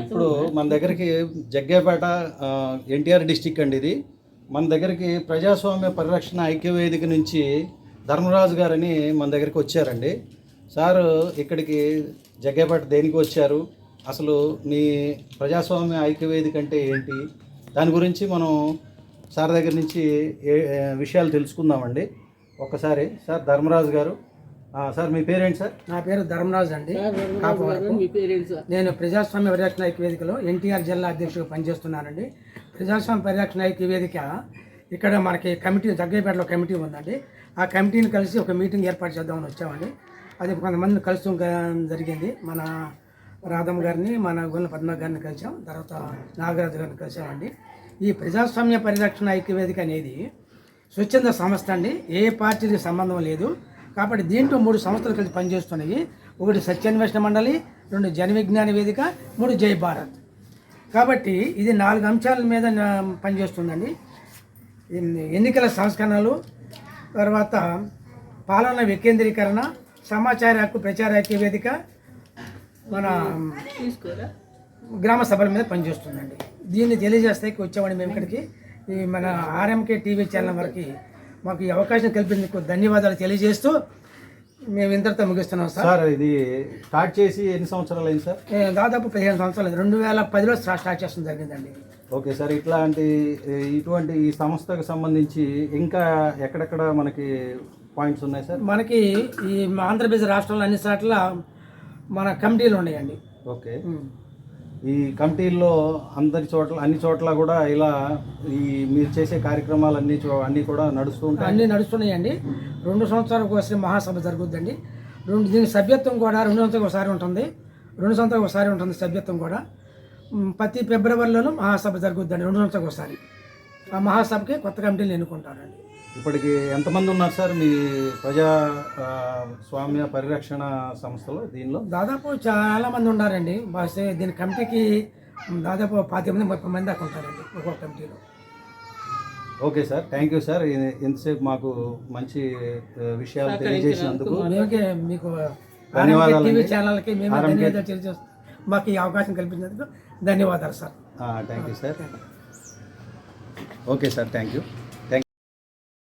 ఇప్పుడు మన దగ్గరికి జగ్గేపేట ఎన్టీఆర్ డిస్టిక్ అండి ఇది. మన దగ్గరికి ప్రజాస్వామ్య పరిరక్షణ ఐక్య వేదిక నుంచి ధర్మరాజు గారని మన దగ్గరికి వచ్చారండి. సారు ఇక్కడికి జగ్గేపేట దేనికి వచ్చారు? అసలు మీ ప్రజాస్వామ్య ఐక్య వేదిక అంటే ఏంటి? దాని గురించి మనం సార్ దగ్గర నుంచి ఏ విషయాలు తెలుసుకుందామండి. ఒక్కసారి సార్ ధర్మరాజు గారు సార్ మీ పేరేంటి సార్? నా పేరు ధర్మరాజు అండి. నేను ప్రజాస్వామ్య పరిరక్షణ ఐక్య వేదికలో ఎన్టీఆర్ జిల్లా అధ్యక్షుడిగా పనిచేస్తున్నానండి. ప్రజాస్వామ్య పరిరక్షణ ఐక్య వేదిక ఇక్కడ మనకి కమిటీ జగ్గయ్యపేటలో కమిటీ ఉందండి. ఆ కమిటీని కలిసి ఒక మీటింగ్ ఏర్పాటు చేద్దామని వచ్చామండి. అది కొంతమందిని కలుస్తూ జరిగింది. మన రాధమ్మ గారిని మన గుల్ల పద్మ గారిని కలిసాం. తర్వాత నాగరాజు గారిని కలిసామండి. ఈ ప్రజాస్వామ్య పరిరక్షణ ఐక్య వేదిక అనేది స్వచ్ఛంద సంస్థ అండి. ఏ పార్టీకి సంబంధం లేదు. కాబట్టి దీంట్లో మూడు సంస్థలు కలిసి పనిచేస్తున్నాయి. ఒకటి సత్యాన్వేషణ మండలి రెండు జన విజ్ఞాన వేదిక మూడు జై భారత్. కాబట్టి ఇది నాలుగు అంశాల మీద పనిచేస్తుందండి. ఎన్నికల సంస్కరణలు తర్వాత పాలన వికేంద్రీకరణ సమాచార హక్కు ప్రచార హక్కు వేదిక మన గ్రామ సభల మీద పనిచేస్తుందండి. దీన్ని తెలియజేస్తే వచ్చామని మేము ఇక్కడికి. ఈ మన ఆర్ఎంకే టీవీ ఛానల్ వరకు మాకు ఈ అవకాశం కల్పించేందుకు ధన్యవాదాలు తెలియజేస్తూ మేము ఇంతటితో ముగిస్తున్నాం సార్. సార్ ఇది స్టార్ట్ చేసి ఎన్ని సంవత్సరాలు అయింది సార్? దాదాపు పదిహేను సంవత్సరాలు రెండు వేల పదిలో స్టార్ట్ స్టార్ట్ చేస్తాం జరిగిందండి. ఓకే సార్ ఇట్లాంటి ఇటువంటి ఈ సంస్థకు సంబంధించి ఇంకా ఎక్కడెక్కడ మనకి పాయింట్స్ ఉన్నాయి సార్? మనకి ఈ ఆంధ్రప్రదేశ్ రాష్ట్రంలో అన్ని చోట్ల మన కమిటీలు ఉన్నాయండి. ఓకే. ఈ కమిటీల్లో అందరి చోట్ల అన్ని చోట్ల కూడా ఇలా ఈ మీరు చేసే కార్యక్రమాలు అన్ని చో అన్నీ కూడా నడుస్తూ ఉంటాయి. అన్నీ నడుస్తున్నాయండి. రెండు సంవత్సరాలకు ఒకసారి మహాసభ జరుగుద్దండి. రెండు దీనికి సభ్యత్వం కూడా రెండు సంవత్సరాలకు ఒకసారి ఉంటుంది. రెండు సంవత్సరాలకు ఒకసారి ఉంటుంది సభ్యత్వం కూడా. ప్రతి ఫిబ్రవరిలోనూ మహాసభ జరుగుద్దండి. రెండు సంవత్సరాలకు ఒకసారి. ఆ మహాసభకి కొత్త కమిటీలు ఎన్నుకుంటారండి. ఇప్పటికి ఎంతమంది ఉన్నారు సార్ మీ ప్రజా స్వామ్య పరిరక్షణ సంస్థలో దీనిలో? దాదాపు చాలా మంది ఉన్నారండి దీని కమిటీకి దాదాపు పాతి మంది ముప్పై మంది దాకా ఉంటారండి ఒక్కొక్క కమిటీలో. Okay sir thank you sir. ఇంతసేపు మాకు మంచి విషయాలు తెలియజేసినందుకు మేమే మీకు ధన్యవాదాలు టీవీ. ఛానల్కి మేము ధన్యవాదాలు తెలియజేస్తాం మాకు ఈ అవకాశం కల్పించినందుకు ధన్యవాదాలు sir. Thank you sir. Okay sir thank you.